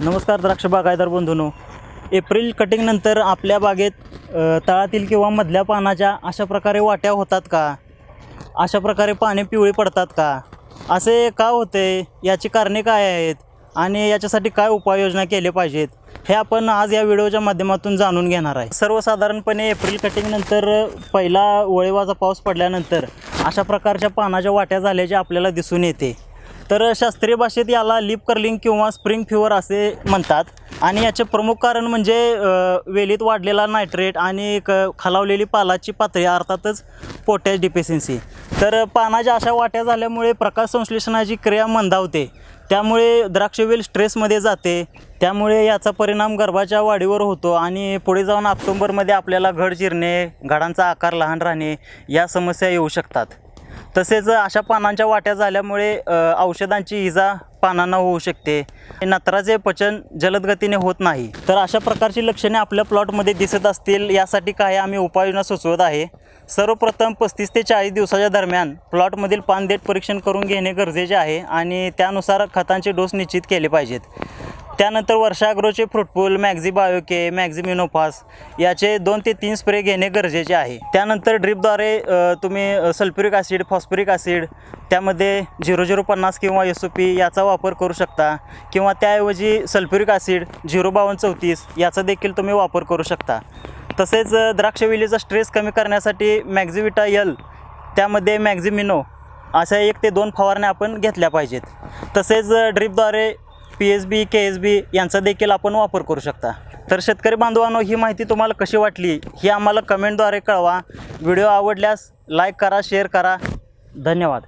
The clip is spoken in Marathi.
नमस्कार द्राक्ष बागायदार बंधूनो. एप्रिल कटिंगनंतर आपल्या बागेत तळातील किंवा मधल्या पानाच्या अशा प्रकारे वाट्या होतात का? अशा प्रकारे पाने पिवळी पडतात का? असे का होते? याची कारणे काय आहेत? आणि याच्यासाठी काय उपाययोजना केले पाहिजेत? हे आपण आज या व्हिडिओच्या माध्यमातून जाणून घेणार आहे. सर्वसाधारणपणे एप्रिल कटिंगनंतर पहिला वळेवाचा पाऊस पडल्यानंतर अशा प्रकारच्या पानाच्या वाट्या झाल्याचे आपल्याला दिसून येते. तर शास्त्रीय भाषेत याला लिप कर्लिंग किंवा स्प्रिंग फिवर असे म्हणतात. आणि याचे प्रमुख कारण म्हणजे वेलीत वाढलेला नायट्रेट आणि क खालावलेली पालाची पातळी अर्थातच पोटॅश डिफिशियन्सी. तर पानाच्या अशा वाट्या झाल्यामुळे प्रकाश संश्लेषणाची क्रिया मंदावते. त्यामुळे द्राक्षवेल स्ट्रेसमध्ये जाते. त्यामुळे याचा परिणाम गर्भाच्या वाढीवर होतो आणि पुढे जाऊन ऑक्टोंबरमध्ये आपल्याला घड चिरणे घडांचा आकार लहान राहणे या समस्या येऊ शकतात. तसेच अशा पानांच्या वाट्या झाल्यामुळे औषधांची इजा पानांना होऊ शकते. नत्राचे पचन जलद गतीने होत नाही. तर अशा प्रकारची लक्षणे आपल्या प्लॉटमध्ये दिसत असतील यासाठी काही आम्ही उपाययोजना सुचवत आहे. सर्वप्रथम पस्तीस ते चाळीस दिवसाच्या दरम्यान प्लॉटमधील पान देठ परीक्षण करून घेणे गरजेचे आहे आणि त्यानुसार खतांचे डोस निश्चित केले पाहिजेत. त्यानंतर वर्षाग्रोचे फ्रुटफुल मॅक्झी बायोके मॅक्झी मिनोफास याचे दोन ते तीन स्प्रे घेणे गरजेचे आहे. त्यानंतर ड्रिपद्वारे तुम्ही सल्फ्युरिक ॲसिड फॉस्फरिक ॲसिड त्यामध्ये झिरो झिरो पन्नास किंवा एस ओ पी याचा वापर करू शकता. किंवा त्याऐवजी सल्फ्युरिक ॲसिड झिरो बावन्न चौतीस याचा देखील तुम्ही वापर करू शकता. तसेच द्राक्षवेलीचा स्ट्रेस कमी करण्यासाठी मॅक्झिविटा यल त्यामध्ये मॅक्झिमिनो अशा एक ते दोन फवारण्या आपण घेतल्या पाहिजेत. तसेच ड्रीपद्वारे ड्रिपद्वारे P S B K S B यांचा देखील आपण वापर करू शकता. तर शेतकरी बांधवांनो ही माहिती तुम्हाला कशी वाटली ही आम्हाला कमेंटद्वारे कळवा. व्हिडिओ आवडल्यास लाईक करा शेअर करा. धन्यवाद.